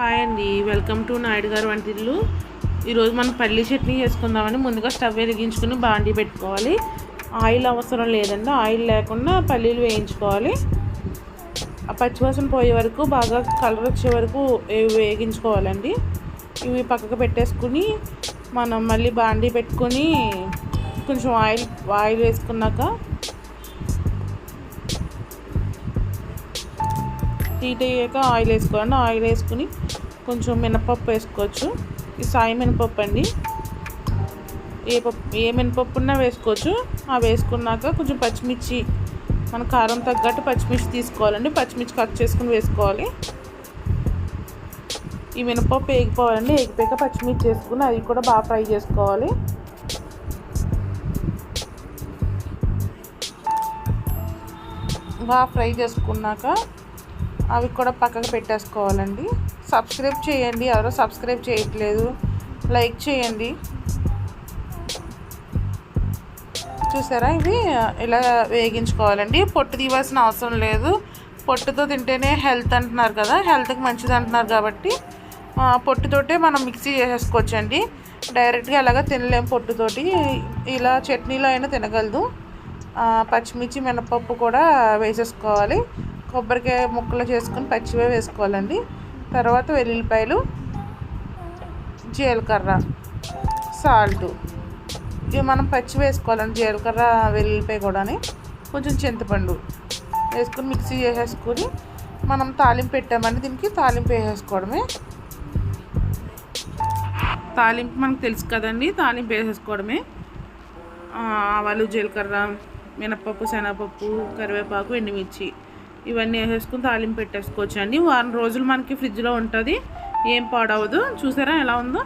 Hi అండి welcome to Naidu గారు వంటిల్లు ఈరోజు మనం పల్లి చట్నీ చేసుకుందామని ముందుగా స్టవ్ వెలిగించుకుని బాండీ పెట్టుకోవాలి. ఆయిల్ అవసరం లేదండి ఆయిల్ లేకుండా పల్లీలు వేయించుకోవాలి. ఆ పచ్చివాసన పోయే వరకు బాగా కలర్ వచ్చే వరకు వేగించుకోవాలండి. ఇవి పక్కకు పెట్టేసుకుని మనం మళ్ళీ బాండీ పెట్టుకొని కొంచెం ఆయిల్ ఆయిల్ వేసుకున్నాక హీట్ అయ్యాక ఆయిల్ వేసుకోవాలండి. ఆయిల్ వేసుకుని కొంచెం మినపప్పు వేసుకోవచ్చు. ఈ సాయి మినపప్పు అండి. ఏ పప్పు ఏ మినపప్పు ఉన్నా వేసుకోవచ్చు. ఆ వేసుకున్నాక కొంచెం పచ్చిమిర్చి మన కారం తగ్గట్టు పచ్చిమిర్చి తీసుకోవాలండి. పచ్చిమిర్చి కట్ చేసుకుని వేసుకోవాలి. ఈ మినపప్పు వేగిపోవాలండి వేగిపోయాక పచ్చిమిర్చి వేసుకుని అది కూడా బాగా ఫ్రై చేసుకోవాలి. బాగా ఫ్రై చేసుకున్నాక అవి కూడా పక్కకు పెట్టేసుకోవాలండి. సబ్స్క్రైబ్ చేయండి. ఎవరో సబ్స్క్రైబ్ చేయట్లేదు. లైక్ చేయండి. చూసారా? ఇది ఇలా వేగించుకోవాలండి. పొట్టు తీవాల్సిన అవసరం లేదు. పొట్టుతో తింటేనే హెల్త్ అంటున్నారు కదా. హెల్త్కి మంచిది అంటున్నారు కాబట్టి పొట్టుతోటే మనం మిక్సీ చేసేసుకోవచ్చండి డైరెక్ట్గా అలాగా తినలేం పొట్టుతోటి. ఇలా చట్నీలో అయినా తినగలదు. పచ్చిమిర్చి మినపప్పు కూడా వేసేసుకోవాలి. కొబ్బరికాయ ముక్కలు చేసుకొని పచ్చివే వేసుకోవాలండి. తర్వాత వెల్లుల్లిపాయలు జీలకర్ర సాల్ట్. ఇవి మనం పచ్చి వేసుకోవాలండి జీలకర్ర వెల్లుల్లిపాయ కూడా కొంచెం చింతపండు వేసుకుని మిక్సీ చేసేసుకొని మనం తాలింపు పెట్టామండి దీనికి తాలింపు వేసేసుకోవడమే. తాలింపు మనకు తెలుసు కదండి తాలింపు వేసేసుకోవడమే. ఆవాలు జీలకర్ర మినపప్పు శనగపప్పు కరివేపాకు ఎండుమిర్చి. ఇవన్నీ వేసేసుకుని తాలింపు పెట్టేసుకోవచ్చు అండి. వారం రోజులు మనకి ఫ్రిడ్జ్లో ఉంటుంది. ఏం పాడవదు. చూసారా ఎలా ఉందో?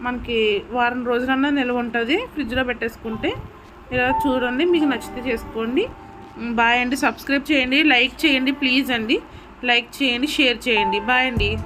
మనకి వారం రోజులన్నా నిల్వ ఉంటుంది ఫ్రిడ్జ్లో పెట్టేసుకుంటే. ఇలా చూడండి మీకు నచ్చితే చేసుకోండి. బాయ్ అండి. సబ్స్క్రైబ్ చేయండి. లైక్ చేయండి ప్లీజ్ అండి. లైక్ చేయండి షేర్ చేయండి. బాయ్ అండి.